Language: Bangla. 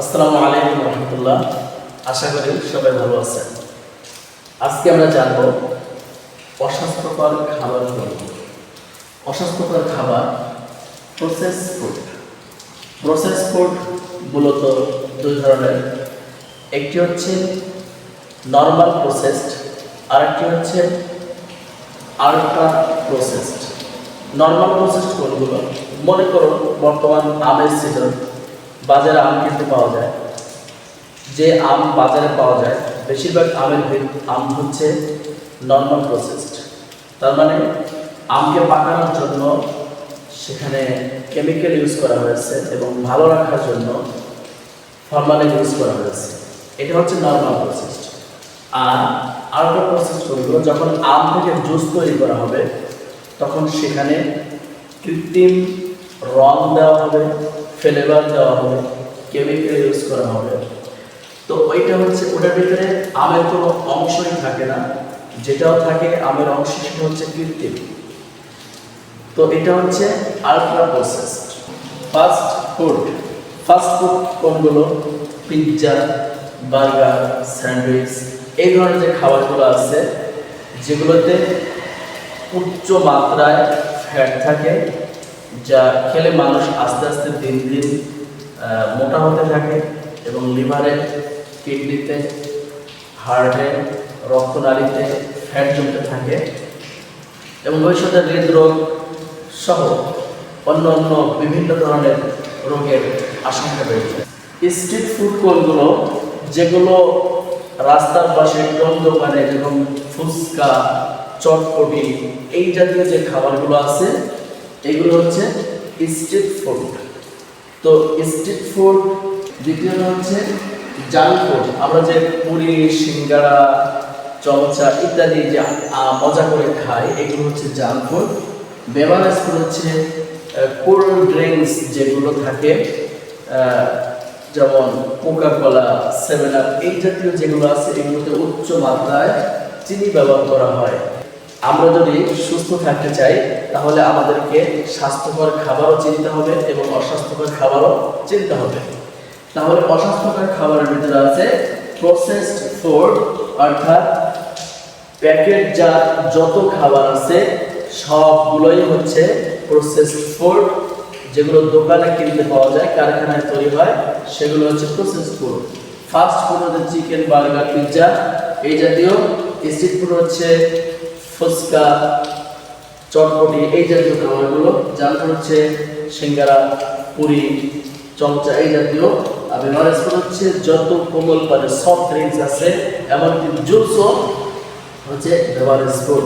আসসালামু আলাইকুম রহমতুল্লাহ। আশা করি সবাই ভালো আছেন। আজকে আমরা জানব অস্বাস্থ্যকর খাবার অস্বাস্থ্যকর খাবার প্রসেস ফুড প্রসেস ফুড মূলত দুই ধরনের। একটি হচ্ছে নর্মাল প্রসেসড আর একটি হচ্ছে আলট্রা প্রসেসড নর্মাল প্রসেসড কোনগুলো? মনে করুন, বর্তমান আমের সিজন বাজারে আম কিনতে পাওয়া যায়। যে আম বাজারে পাওয়া যায়, বেশিরভাগ আমের আম হচ্ছে নর্মাল প্রসেসড তার মানে আমকে পাকানোর জন্য সেখানে কেমিক্যাল ইউজ করা হয়েছে এবং ভালো রাখার জন্য ফরমালিন ইউজ করা হয়েছে। এটা হচ্ছে নর্মাল প্রসেসড আর আলট্রা প্রসেসড কোনগুলো যখন আম থেকে জুস তৈরি করা হবে, তখন সেখানে কৃত্রিম রং দেওয়া হবে ফ্লেভার দেওয়া হবে কেমিক্যাল ইউজ করা হবে। তো ওইটা হচ্ছে ওটার ভিতরে আমের কোনো অংশই থাকে না। যেটাও থাকে, আমের অংশ সেটা হচ্ছে কৃত্রিম। তো এটা হচ্ছে ultra processed fast food fast food কোনগুলো? পিৎজা বার্গার স্যান্ডউইচ এই ধরনের যে খাবারগুলো আছে, যেগুলোতে উচ্চ মাত্রায় ফ্যাট থাকে যা খেলে মানুষ আস্তে আস্তে দিন দিন মোটা হতে থাকে এবং লিভারে, কিডনিতে, হার্টে, রক্তনালীতে ফ্যাট জমতে থাকে এবং ভবিষ্যতে হৃদরোগ সহ অন্য অন্য বিভিন্ন ধরনের রোগের আশঙ্কা যায় স্ট্রিট ফুড কোনগুলো? যেগুলো রাস্তার পাশে টন দোকানে যেরকম ফুচকা, চটপটি, এই জাতীয় যে খাবারগুলো আছে এগুলো হচ্ছে স্ট্রিট ফুড তো স্ট্রিট ফুড দ্বিতীয়ত হচ্ছে জাঙ্ক ফুড আমরা যে পুরি, সিঙ্গারা, চমচা ইত্যাদি যে মজা করে খাই, এগুলো হচ্ছে জাঙ্ক ফুড বেভারেজ হচ্ছে কোল্ড ড্রিঙ্কস যেগুলো থাকে যেমন কোকা কোলা সেভেন আপ, এই জাতীয় যেগুলো আছে, এগুলোতে উচ্চ মাত্রায় চিনি ব্যবহার করা হয়। আমরা যদি সুস্থ থাকতে চাই, তাহলে আমাদেরকে স্বাস্থ্যকর খাবারও চিনতে হবে এবং অস্বাস্থ্যকর খাবারও চিনতে হবে। তাহলে অস্বাস্থ্যকর খাবারের ভিতরে আছে প্রসেসড ফুড অর্থাৎ প্যাকেট যা যত খাবার আছে, সবগুলোই হচ্ছে প্রসেসড ফুড যেগুলো দোকানে কিনতে পাওয়া যায়, কারখানায় তৈরি হয়, সেগুলো হচ্ছে প্রসেসড ফুড ফাস্ট ফুড হচ্ছে চিকেন বার্গার পিৎজা এই জাতীয় স্ট্রিট ফুড হচ্ছে ফুচকা, চটপটি, এই জাতীয় খাবারগুলো, যার হচ্ছে সিঙ্গারা, পুরি, চমচা, এই জাতীয়। আর বেভারেজ হচ্ছে যত কোমল পারে সফট ড্রিঙ্কস আছে, এমনকি জুসও হচ্ছে বেভারেজ ফুড